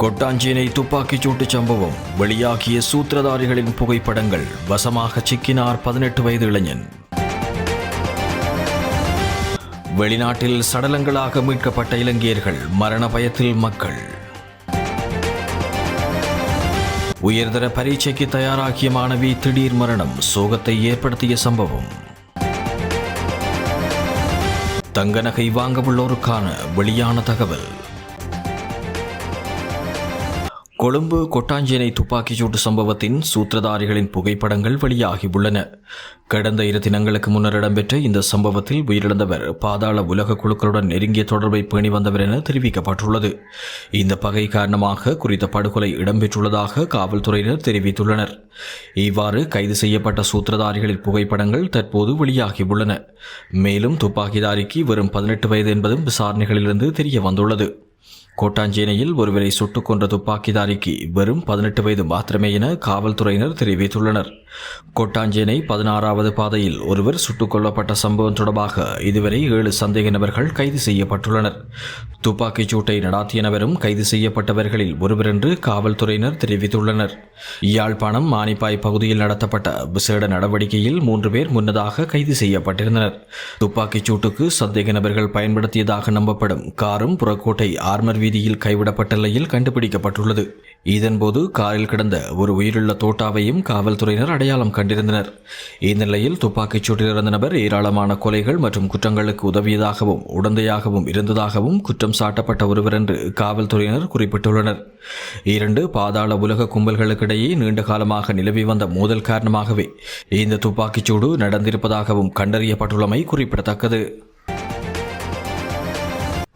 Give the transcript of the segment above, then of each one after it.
கொட்டாஞ்சேனை துப்பாக்கிச் சூட்டு சம்பவம். வெளியாகிய சூத்திரதாரிகளின் புகைப்படங்கள் வசமாக சிக்கினார் பதினெட்டு வயது இளைஞன். வெளிநாட்டில் சடலங்களாக மீட்கப்பட்ட இலங்கையர்கள் மரண பயத்தில் மக்கள். உயர்தர பரீட்சைக்கு தயாராகிய மாணவி திடீர் மரணம் சோகத்தை ஏற்படுத்திய சம்பவம். தங்க நகை வாங்கவுள்ளோருக்கான வெளியான தகவல். கொழும்பு கொட்டாஞ்சேனை துப்பாக்கிச் சூட்டு சம்பவத்தின் சூத்திரதாரிகளின் புகைப்படங்கள் வெளியாகியுள்ளன. கடந்த இரு தினங்களுக்கு முன்னர் இடம்பெற்ற இந்த சம்பவத்தில் உயிரிழந்தவர் பாதாள உலக குழுக்களுடன் நெருங்கிய தொடர்பை பேணி வந்தவர் என தெரிவிக்கப்பட்டுள்ளது. இந்த பகை காரணமாக குறித்த படுகொலை இடம்பெற்றுள்ளதாக காவல்துறையினர் தெரிவித்துள்ளனர். இவ்வாறு கைது செய்யப்பட்ட சூத்திரதாரிகளின் புகைப்படங்கள் தற்போது வெளியாகியுள்ளன. மேலும் துப்பாக்கிதாரிக்கு வெறும் பதினெட்டு வயது என்பதும் விசாரணைகளிலிருந்து தெரிய வந்துள்ளது கோட்டாஞ்சேனையில் ஒருவரை சுட்டுக் கொன்ற துப்பாக்கிதாரிக்கு வெறும் பதினெட்டு வயது மாத்திரமே என காவல்துறையினர் தெரிவித்துள்ளனர். கோட்டாஞ்சேனை பதினாறாவது பாதையில் ஒருவர் சுட்டுக் கொல்லப்பட்ட சம்பவம் தொடர்பாக இதுவரை ஏழு சந்தேக நபர்கள் கைது செய்யப்பட்டுள்ளனர். துப்பாக்கிச் சூட்டை நடாத்திய நபரும் கைது செய்யப்பட்டவர்களில் ஒருவர் என்று காவல்துறையினர் தெரிவித்துள்ளனர். யாழ்ப்பாணம் மானிப்பாய் பகுதியில் நடத்தப்பட்ட விசேட நடவடிக்கையில் மூன்று பேர் முன்னதாக கைது செய்யப்பட்டிருந்தனர். துப்பாக்கிச் சூட்டுக்கு சந்தேக நபர்கள் பயன்படுத்தியதாக நம்பப்படும் காரும் புறக்கோட்டை ஆர்மர் வீதியில் கைவிடப்பட்ட நிலையில் கண்டுபிடிக்கப்பட்டுள்ளது. இதன்போது காரில் கிடந்த ஒரு உயிருள்ள தோட்டாவையும் காவல்துறையினர் அடையாளம் கண்டிருந்தனர். இந்நிலையில் துப்பாக்கிச் சூட்டில் இருந்த நபர் ஏராளமான கொலைகள் மற்றும் குற்றங்களுக்கு உதவியதாகவும் உடந்தையாகவும் இருந்ததாகவும் குற்றம் சாட்டப்பட்ட ஒருவர் என்று காவல்துறையினர் குறிப்பிட்டுள்ளனர். இரண்டு பாதாள உலக கும்பல்களுக்கிடையே நீண்ட காலமாக நிலவி வந்த மோதல் காரணமாகவே இந்த துப்பாக்கிச்சூடு நடந்திருப்பதாகவும் கண்டறியப்பட்டுள்ளமை குறிப்பிடத்தக்கது.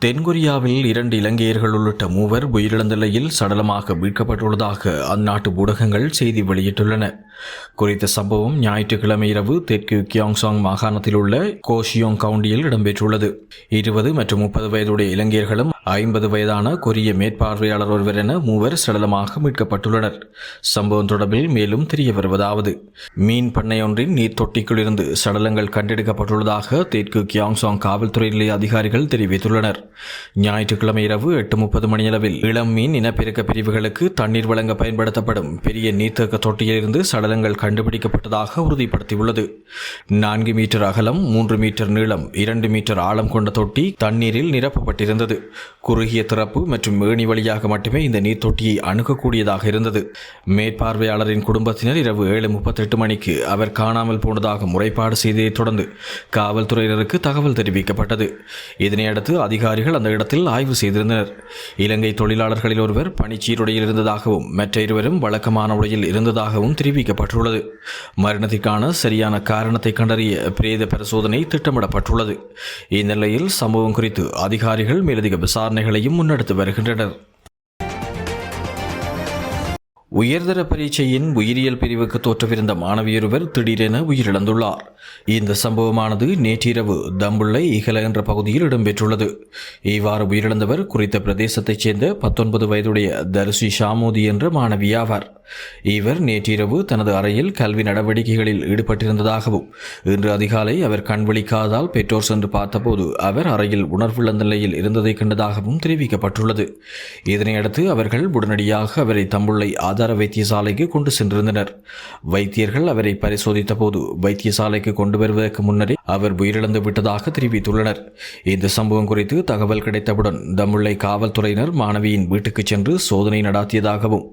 தென்கொரியாவில் இரண்டு இலங்கையர்கள் உள்ளிட்ட மூவர் உயிரிழந்த நிலையில் சடலமாக மீட்கப்பட்டுள்ளதாக அந்நாட்டு ஊடகங்கள் செய்தி வெளியிட்டுள்ளன. குறித்த சம்பவம் ஞாயிற்றுக்கிழமை இரவு தெற்கு கியாங்சாங் மாகாணத்தில் உள்ள கோஷியோங் கவுண்டியில் இடம்பெற்றுள்ளது. இருபது மற்றும் முப்பது வயதுடைய இளைஞர்களும் ஐம்பது வயதான கொரிய மேற்பார்வையாளர் ஒருவர் என மூவர் சடலமாக மீட்கப்பட்டுள்ளனர். சம்பவம் தொடர்பில் மேலும் தெரிய வருவதாவது. மீன் பண்ணை ஒன்றின் நீர் தொட்டிக்குள் இருந்து சடலங்கள் கண்டெடுக்கப்பட்டுள்ளதாக தெற்கு கியாங்சாங் காவல்துறை நிலைய அதிகாரிகள் தெரிவித்துள்ளனர். ஞாயிற்றுக்கிழமை இரவு எட்டு முப்பது மணியளவில் இளம் மீன் இனப்பெருக்க பிரிவுகளுக்கு தண்ணீர் வழங்க பயன்படுத்தப்படும் பெரிய நீர்த்தேக்க தொட்டியிலிருந்து சடலங்கள் கண்டுபிடிக்கப்பட்டதாக உறுதிப்படுத்தியுள்ளது. நான்கு மீட்டர் அகலம் மூன்று மீட்டர் நீளம் இரண்டு மீட்டர் ஆழம் கொண்ட தொட்டி தண்ணீரில் நிரப்பப்பட்டிருந்தது. குறுகிய திறப்பு மற்றும் மேணி வழியாக மட்டுமே இந்த நீர் தொட்டியை அணுகக்கூடியதாக இருந்தது. மேற்பார்வையாளரின் குடும்பத்தினர் இரவு ஏழு முப்பத்தெட்டு மணிக்கு அவர் காணாமல் போனதாக முறைப்பாடு செய்ததைத் தொடர்ந்து காவல்துறையினருக்கு தகவல் தெரிவிக்கப்பட்டது. இதனையடுத்து அதிகாரிகள் அந்த இடத்தில் ஆய்வு செய்திருந்தனர். இலங்கை தொழிலாளர்களில் ஒருவர் பணிச்சீருடையில் இருந்ததாகவும் மற்ற இருவரும் வழக்கமான உடையில் இருந்ததாகவும் வைக்கப்பட்டுள்ளது மரணத்திற்கான சரியான காரணத்தை கண்டறிய பிரேத பரிசோதனை திட்டமிடப்பட்டுள்ளது. இந்நிலையில் சம்பவம் குறித்து அதிகாரிகள் மேலதிக விசாரணைகளையும் முன்னெடுத்து வருகின்றனர். உயர்தர பரீட்சையின் உயிரியல் பிரிவுக்கு தோற்றவிருந்த மாணவியொருவர் திடீரென உயிரிழந்துள்ளார். இந்த சம்பவமானது நேற்றிரவு தம்புள்ளை இகல என்ற பகுதியில் இடம்பெற்றுள்ளது. இவ்வாறு உயிரிழந்தவர் குறித்த பிரதேசத்தைச் சேர்ந்த பத்தொன்பது வயதுடைய தர்சி ஷாமோதி என்ற மாணவியாவார். இவர் நேற்றிரவு தனது அறையில் கல்வி நடவடிக்கைகளில் ஈடுபட்டிருந்ததாகவும் இன்று அதிகாலை அவர் கண் விழிக்காதால் பெற்றோர் சென்று பார்த்தபோது அவர் அறையில் உணர்வுள்ள நிலையில் இருந்ததை கண்டதாகவும் தெரிவிக்கப்பட்டுள்ளது. இதனையடுத்து அவர்கள் உடனடியாக அவரை தம்புள்ளை ஆதார வைத்தியசாலைக்கு கொண்டு சென்றிருந்தனர். வைத்தியர்கள் அவரை பரிசோதித்த போது வைத்தியசாலைக்கு கொண்டு வருவதற்கு முன்னரே அவர் உயிரிழந்து விட்டதாக தெரிவித்துள்ளனர். இந்த சம்பவம் குறித்து தகவல் கிடைத்தவுடன் தமுல்லை காவல்துறையினர் மாணவியின் வீட்டுக்கு சென்று சோதனை நடாத்தியதாகவும்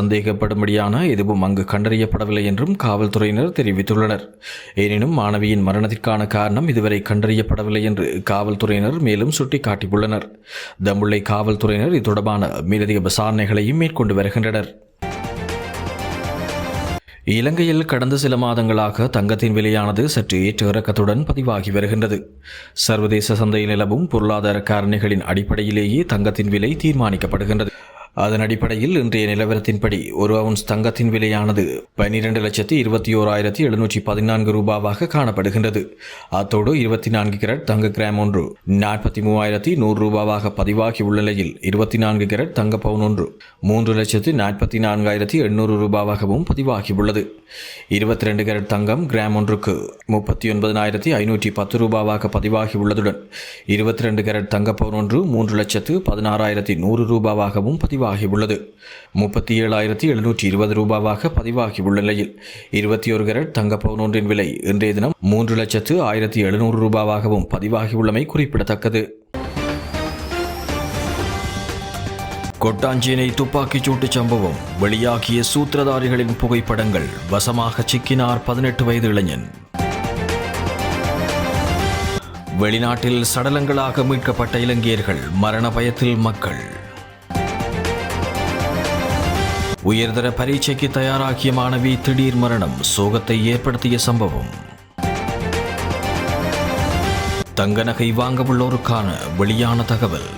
சந்தேகப்படும்படியான எதுவும் அங்கு கண்டறியப்படவில்லை என்றும் காவல்துறையினர் தெரிவித்துள்ளனர். எனினும் மாணவியின் மரணத்திற்கான காரணம் இதுவரை கண்டறியப்படவில்லை என்று காவல்துறையினர் மேலும் சுட்டிக்காட்டியுள்ளனர். தமுல்லை காவல்துறையினர் இது தொடர்பான மேலதிக விசாரணைகளையும் மேற்கொண்டு வருகின்றனர். இலங்கையில் கடந்த சில மாதங்களாக தங்கத்தின் விலையானது சற்று ஏற்ற இறக்கத்துடன் பதிவாகி வருகின்றது. சர்வதேச சந்தையில் நிலவும் பொருளாதார காரணிகளின் அடிப்படையிலேயே தங்கத்தின் விலை தீர்மானிக்கப்படுகின்றது. அதன் அடிப்படையில் இன்றைய நிலவரத்தின்படி ஒரு அவுன்ஸ் தங்கத்தின் விலையானது பன்னிரண்டு லட்சத்தி இருபத்தி ஓராயிரத்தி எழுநூற்றி பதினான்கு ரூபாவாக காணப்படுகின்றது. அத்தோடு இருபத்தி நான்கு கேரட் தங்க கிராம் ஒன்று நாற்பத்தி மூவாயிரத்தி நூறு ரூபாவாக பதிவாகி உள்ள நிலையில் இருபத்தி நான்கு கேரட் தங்க பவுன் ஒன்று மூன்று லட்சத்து நாற்பத்தி நான்காயிரத்தி எண்ணூறு ரூபாவாகவும் பதிவாகியுள்ளது. இருபத்தி ரெண்டு கேரட் தங்கம் கிராம் ஒன்றுக்கு முப்பத்தி ஒன்பதாயிரத்தி ஐநூற்றி பத்து ரூபாவாக பதிவாகி உள்ளதுடன் இருபத்தி ரெண்டு கேரட் தங்க பவுன் ஒன்று மூன்று லட்சத்து பதினாறாயிரத்தி நூறு ரூபாவாகவும் பதிவாகி பதிவாகியுள்ளது. முப்பத்தி ஏழாயிரத்தி எழுநூற்றி இருபது ரூபாவாக பதிவாகியுள்ள நிலையில் இருபத்தி ஒரு கரட் தங்க பவுன் ஒன்றின் விலை இன்றைய தினம் மூன்று லட்சத்து ஆயிரத்தி எழுநூறு ரூபாவாகவும் பதிவாகியுள்ளமை குறிப்பிடத்தக்கது. கொட்டாஞ்சேனை துப்பாக்கிச் சூட்டு சம்பவம் வெளியாகிய சூத்திரதாரிகளின் புகைப்படங்கள் வசமாக சிக்கினார் பதினெட்டு வயது இளைஞன். வெளிநாட்டில் சடலங்களாக மீட்கப்பட்ட இலங்கையர்கள் மரண பயத்தில் மக்கள். உயர்தர பரீட்சைக்கு தயாராகிய மாணவி திடீர் மரணம் சோகத்தை ஏற்படுத்திய சம்பவம். தங்க நகை வாங்க உள்ளோருக்கான வெளியான தகவல்.